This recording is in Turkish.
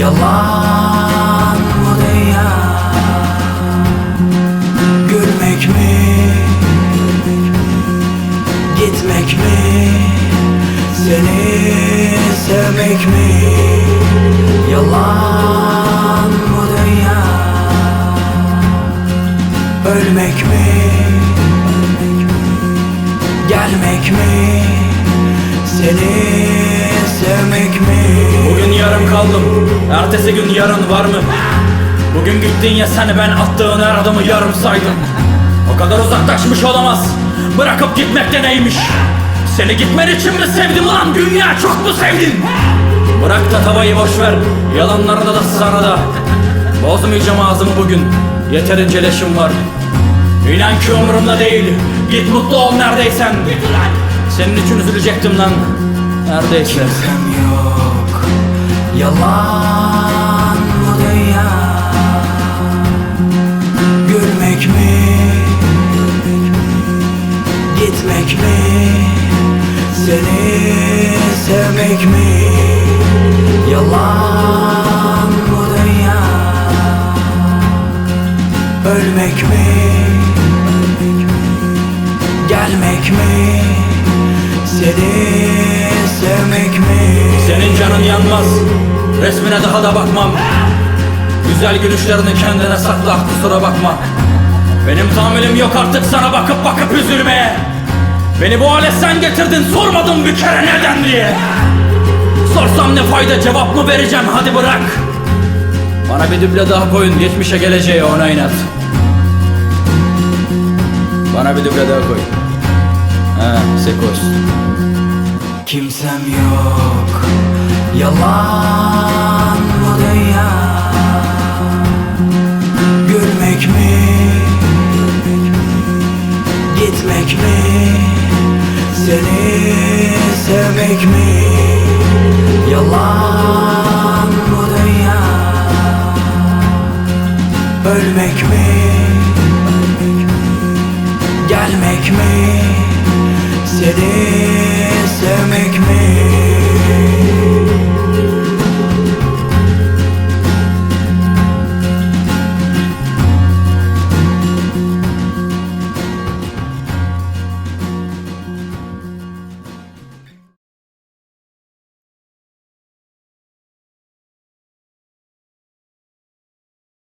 Yalan bu dünya. Gülmek mi? Gitmek mi? Seni sevmek mi? Yalan bu dünya. Ölmek mi? Gelmek mi? Seni sevmek mi Bugün yarım kaldım. Ertesi gün yarın var mı? Bugün gittin ya seni ben attığın her adımı yarım saydım. O kadar uzaklaşmış olamaz. Bırakıp gitmek de neymiş? Seni gitmen için mi sevdim lan? Dünya çok mu sevdin? Bırak da tavayı boş ver. Yalanlarına da sana da. Bozmayacağım ağzımı bugün. Yeterince leşim var. İnan ki umurumda değil. Git mutlu ol neredeysen. Senin için üzülecektim lan. Neredeyse. Kimsem yok. Yalan bu dünya. Gülmek mi? Gitmek mi? Seni sevmek mi? Yalan bu dünya. Ölmek mi? Gelmek mi? Seni Senin canın yanmaz. Resmine daha da bakmam. Güzel gülüşlerini kendine sakla kusura bakma. Benim tahammülüm yok artık sana bakıp bakıp üzülmeye Beni bu hale sen getirdin sormadım bir kere neden diye. Sorsam ne fayda cevap mı vereceğim hadi bırak. Bana bir duble daha koyun geçmişe geleceğe ona inat. Bana bir duble daha koy Ha sekos Kimsem yok. Yalan bu dünya. Gülmek mi? Gitmek mi? Seni sevmek mi? Yalan